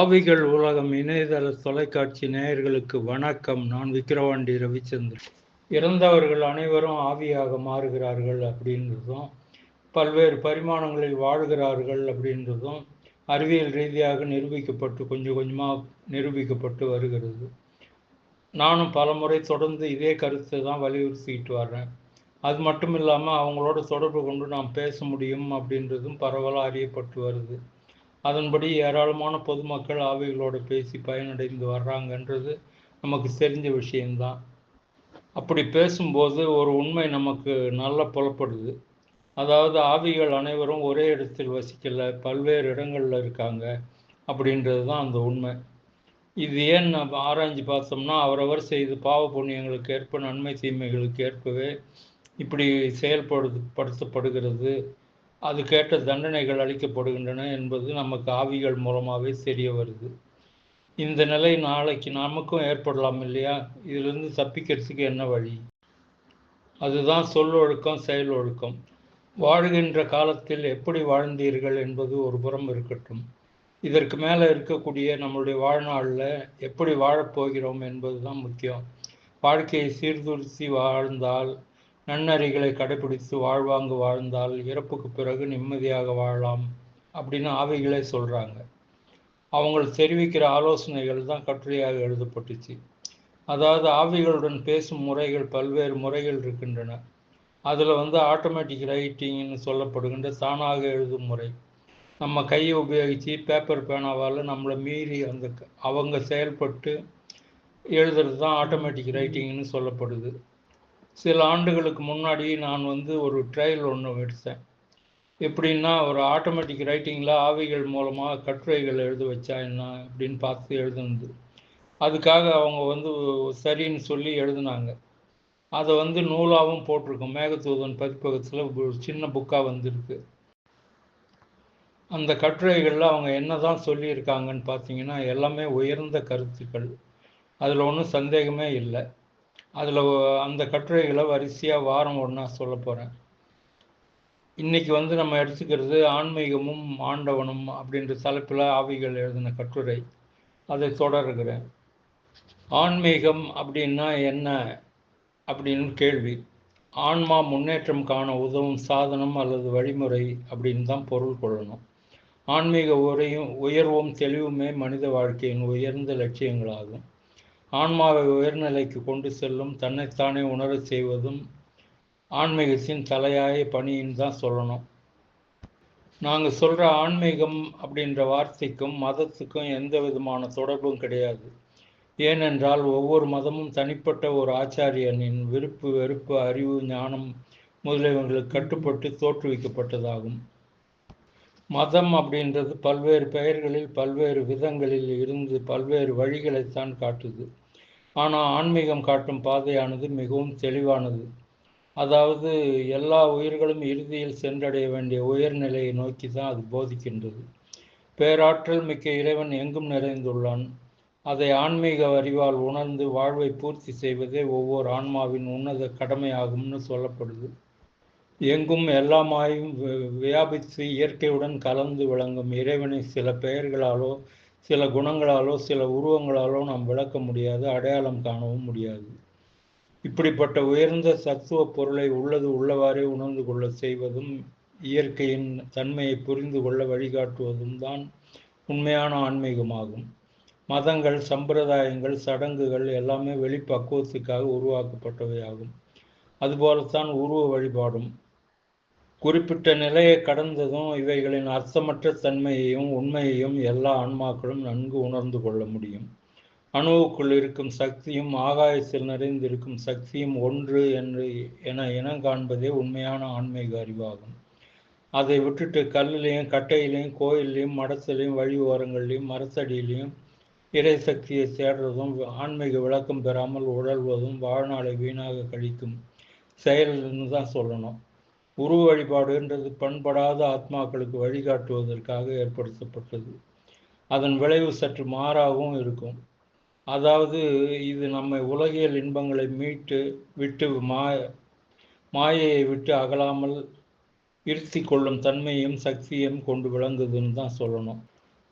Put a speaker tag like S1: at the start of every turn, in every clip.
S1: ஆவிகள் உலகம் இணையதள தொலைக்காட்சி நேயர்களுக்கு வணக்கம். நான் விக்கிரவாண்டி ரவிச்சந்திரன். இறந்தவர்கள் அனைவரும் ஆவியாக மாறுகிறார்கள் அப்படின்றதும் பல்வேறு பரிமாணங்களில் வாழ்கிறார்கள் அப்படின்றதும் அறிவியல் ரீதியாக நிரூபிக்கப்பட்டு கொஞ்சம் கொஞ்சமாக நிரூபிக்கப்பட்டு வருகிறது. நானும் பல முறை தொடர்ந்து இதே கருத்தை தான் வலியுறுத்திக்கிட்டு வர்றேன். அது மட்டும் இல்லாமல் அவங்களோட தொடர்பு கொண்டு நாம் பேச முடியும் அப்படின்றதும் பரவலாக அறியப்பட்டு வருது. அதன்படி ஏராளமான பொதுமக்கள் ஆவிகளோடு பேசி பயனடைந்து வர்றாங்கன்றது நமக்கு தெரிஞ்ச விஷயம்தான். அப்படி பேசும்போது ஒரு உண்மை நமக்கு நல்லா புலப்படுது. அதாவது ஆவிகள் அனைவரும் ஒரே இடத்தில் வசிக்கல பல்வேறு இடங்களில் இருக்காங்க அப்படின்றது தான் அந்த உண்மை. இது ஏன் நம்ம ஆராய்ஞ்சு பார்த்தோம்னா அவரவர் செய்து பாவ புண்ணியங்களுக்கு ஏற்ப நன்மை தீமைகளுக்கு ஏற்பவே இப்படி செயல்படுது படுத்தப்படுகிறது. அதுக்கேற்ற தண்டனைகள் அளிக்கப்படுகின்றன என்பது நமக்கு ஆவிகள் மூலமாகவே தெரிய வருது. இந்த நிலை நாளைக்கு நமக்கும் ஏற்படலாம் இல்லையா? இதிலிருந்து தப்பிக்கிறதுக்கு என்ன வழி? அதுதான் சொல் ஒழுக்கம் செயல் ஒழுக்கம் வாழ்கின்ற காலத்தில் எப்படி வாழ்ந்தீர்கள் என்பது ஒரு புறம் இருக்கட்டும். இதற்கு மேலே இருக்கக்கூடிய நம்மளுடைய வாழ்நாளில் எப்படி வாழப்போகிறோம் என்பது தான் முக்கியம். வாழ்க்கையை சீர்தூர்த்தி வாழ்ந்தால் நன்னறிகளை கடைபிடித்து வாழ்வாங்கு வாழ்ந்தால் இறப்புக்கு பிறகு நிம்மதியாக வாழலாம் அப்படின்னு ஆவிகளே சொல்கிறாங்க அவங்க தெரிவிக்கிற ஆலோசனைகள் தான் கட்டுரையாக எழுதப்பட்டுச்சு. அதாவது ஆவிகளுடன் பேசும் முறைகள் பல்வேறு முறைகள் இருக்கின்றன. அதில் வந்து ஆட்டோமேட்டிக் ரைட்டிங்னு சொல்லப்படுகின்ற தானாக எழுதும் முறை. நம்ம கையை உபயோகித்து பேப்பர் பேனாவால் நம்மளை மீறி அந்த அவங்க செயல்பட்டு எழுதுறது தான் ஆட்டோமேட்டிக் ரைட்டிங்னு சொல்லப்படுது. சில ஆண்டுகளுக்கு முன்னாடி நான் வந்து ஒரு ட்ரையல் ஒன்று எடுத்தேன். எப்படின்னா ஒரு ஆட்டோமேட்டிக் ரைட்டிங்கில் ஆவிகள் மூலமாக கட்டுரைகள் எழுத வச்சா என்ன அப்படின்னு பார்த்து எழுதுனது. அதுக்காக அவங்க வந்து சரின்னு சொல்லி எழுதுனாங்க. அதை வந்து நூலாகவும் போட்டிருக்கோம். மேகதூதன் பதிப்பகத்தில் ஒரு சின்ன புக்காக வந்திருக்கு. அந்த கட்டுரைகளில் அவங்க என்ன தான் சொல்லியிருக்காங்கன்னு பார்த்தீங்கன்னா எல்லாமே உயர்ந்த கருத்துக்கள். அதில் ஒன்றும் சந்தேகமே இல்லை. அதில் அந்த கட்டுரைகளை வரிசையாக வாரம் ஒன்றா சொல்ல போகிறேன் இன்றைக்கி வந்து நம்ம எடுத்துக்கிறது ஆன்மீகமும் ஆண்டவனும் அப்படின்ற தலைப்பில் ஆவிகள் எழுதின கட்டுரை. அதை தொடர்கிறேன். ஆன்மீகம் அப்படின்னா என்ன அப்படின்னு கேள்வி. ஆன்மா முன்னேற்றம் காண உதவும் சாதனம் அல்லது வழிமுறை அப்படின்னு தான் பொருள் கொள்ளணும். ஆன்மீக உரையும் உயர்வும் தெளிவுமே மனித வாழ்க்கையின் உயர்ந்த லட்சியங்களாகும். ஆன்மாவை உயர்நிலைக்கு கொண்டு செல்லும் தன்னைத்தானே உணர செய்வதும் ஆன்மீகத்தின் தலையாய பணின்னு தான் சொல்லணும். நாங்கள் சொல்கிற ஆன்மீகம் அப்படின்ற வார்த்தைக்கும் மதத்துக்கும் எந்த விதமான தொடர்பும் கிடையாது. ஏனென்றால் ஒவ்வொரு மதமும் தனிப்பட்ட ஒரு ஆச்சாரியனின் விருப்பு வெறுப்பு அறிவு ஞானம் முதலியவங்களுக்கு கட்டுப்பட்டு தோற்றுவிக்கப்பட்டதாகும். மதம் அப்படின்றது பல்வேறு பெயர்களில் பல்வேறு விதங்களில் இருந்து பல்வேறு வழிகளைத்தான் காட்டுது. ஆனால் ஆன்மீகம் காட்டும் பாதையானது மிகவும் தெளிவானது. அதாவது எல்லா உயிர்களும் இறுதியில் சென்றடைய வேண்டிய உயர்நிலையை நோக்கி தான் அது போதிக்கின்றது. பேராற்றல் மிக்க இறைவன் எங்கும் நிறைந்துள்ளான். அதை ஆன்மீக அறிவால் உணர்ந்து வாழ்வை பூர்த்தி செய்வதே ஒவ்வொரு ஆன்மாவின் உன்னத கடமையாகும்னு சொல்லப்படுது. எங்கும் எல்லாமாயும் வியாபித்து இயற்கையுடன் கலந்து விளங்கும் இறைவனை சில பெயர்களாலோ சில குணங்களாலோ சில உருவங்களாலோ நாம் விளக்க முடியாது அடையாளம் காணவும் முடியாது. இப்படிப்பட்ட உயர்ந்த சத்துவ பொருளை உள்ளது உள்ளவாறே உணர்ந்து கொள்ள செய்வதும் இயற்கையின் தன்மையை புரிந்து கொள்ள வழிகாட்டுவதும் தான் உண்மையான ஆன்மீகமாகும். மதங்கள் சம்பிரதாயங்கள் சடங்குகள் எல்லாமே வெளிப்பக்குவத்துக்காக உருவாக்கப்பட்டவையாகும். அதுபோலத்தான் உருவ வழிபாடும். குறிப்பிட்ட நிலையை கடந்ததும் இவைகளின் அர்த்தமற்ற தன்மையையும் உண்மையையும் எல்லா ஆன்மாக்களும் நன்கு உணர்ந்து கொள்ள முடியும். அணுவுக்குள் இருக்கும் சக்தியும் ஆகாயத்தில் நிறைந்திருக்கும் சக்தியும் ஒன்று என்று என இனம் காண்பதே உண்மையான ஆன்மீக அறிவாகும். அதை விட்டுட்டு கல்லிலையும் கட்டையிலையும் கோயில்லையும் மடத்திலையும் வழி ஓரங்கள்லையும் மரத்தடியிலையும் இறை சக்தியை தேடுறதும் ஆன்மீக விளக்கம் பெறாமல் உழல்வதும் வாழ்நாளை வீணாக கழிக்கும் செயல்னு தான் சொல்லணும். உருவ வழிபாடுன்றது பண்படாத ஆத்மாக்களுக்கு வழிகாட்டுவதற்காக ஏற்படுத்தப்பட்டது. அதன் விளைவு சற்று மாறாகவும் இருக்கும். அதாவது இது நம்மை உலகியல் இன்பங்களை மீட்டு விட்டு மாய மாயையை விட்டு அகலாமல் இருத்தி கொள்ளும் தன்மையும் சக்தியும் கொண்டு விளங்குதுன்னு தான் சொல்லணும்.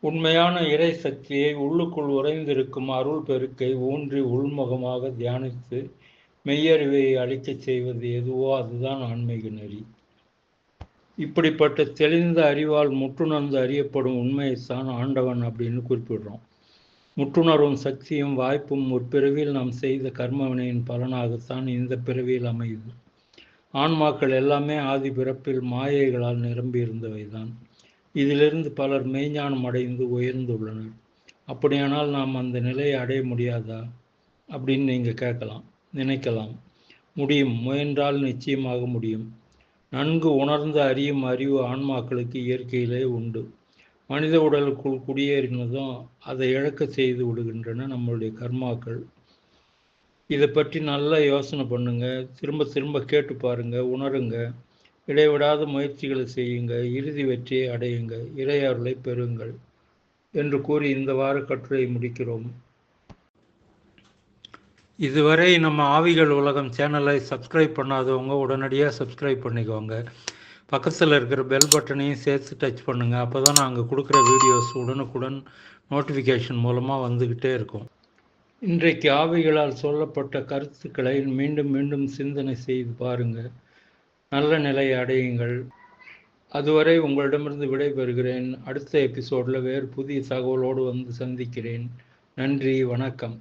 S1: உண்மையான இறை சக்தியை உள்ளுக்குள் உறைந்திருக்கும் அருள் பெருக்கை ஊன்றி உள்முகமாக தியானித்து மெய்யறிவை அளிக்கச் செய்வது எதுவோ அதுதான் ஆன்மீக நெறி. இப்படிப்பட்ட தெளிந்த அறிவால் முற்றுணர்ந்து அறியப்படும் உண்மையைத்தான் ஆண்டவன் அப்படின்னு குறிப்பிடுறோம். முற்றுணர்வும் சக்தியும் வாய்ப்பும் ஒரு பிறவியில் நாம் செய்த கர்மவினையின் பலனாகத்தான் இந்த பிறவியில் அமையுது. ஆன்மாக்கள் எல்லாமே ஆதி பிறப்பில் மாயைகளால் நிரம்பி இருந்தவைதான். இதிலிருந்து பலர் மெய்ஞானம் அடைந்து உயர்ந்துள்ளனர். அப்படியானால் நாம் அந்த நிலையை அடைய முடியாதா? அப்படின்னு நீங்கள் கேட்கலாம் நினைக்கலாம். முடியும் முயன்றால் நிச்சயமாக முடியும். நன்கு உணர்ந்து அறியும் அறிவு ஆன்மாக்களுக்கு இயற்கையிலே உண்டு. மனித உடலுக்குள் குடியேறினதும் அதை இழக்க செய்து விடுகின்றன நம்மளுடைய கர்மாக்கள். இதை பற்றி நல்லா யோசனை பண்ணுங்க. திரும்ப திரும்ப கேட்டு பாருங்க உணருங்க. இடைவிடாத முயற்சிகளை செய்யுங்க. இறுதி வெற்றியை அடையுங்க. இறையாருளை பெறுங்கள். என்று கூறி இந்த வார கட்டுரையை முடிக்கிறோம். இதுவரை நம்ம ஆவிகள் உலகம் சேனலை சப்ஸ்கிரைப் பண்ணாதவங்க உடனடியாக சப்ஸ்கிரைப் பண்ணிக்கோங்க. பக்கத்தில் இருக்கிற பெல் பட்டனையும் சேர்த்து டச் பண்ணுங்கள் அப்போ தான் நாங்கள் கொடுக்குற வீடியோஸ் உடனுக்குடன் நோட்டிஃபிகேஷன் மூலமாக வந்துக்கிட்டே இருக்கும். இன்றைக்கு ஆவிகளால் சொல்லப்பட்ட கருத்துக்களை மீண்டும் மீண்டும் சிந்தனை செய்து பாருங்கள் நல்ல நிலையை அடையுங்கள். அதுவரை உங்களிடமிருந்து விடைபெறுகிறேன். அடுத்த எபிசோடில் வேறு புதிய தகவலோடு வந்து சந்திக்கிறேன். நன்றி வணக்கம்.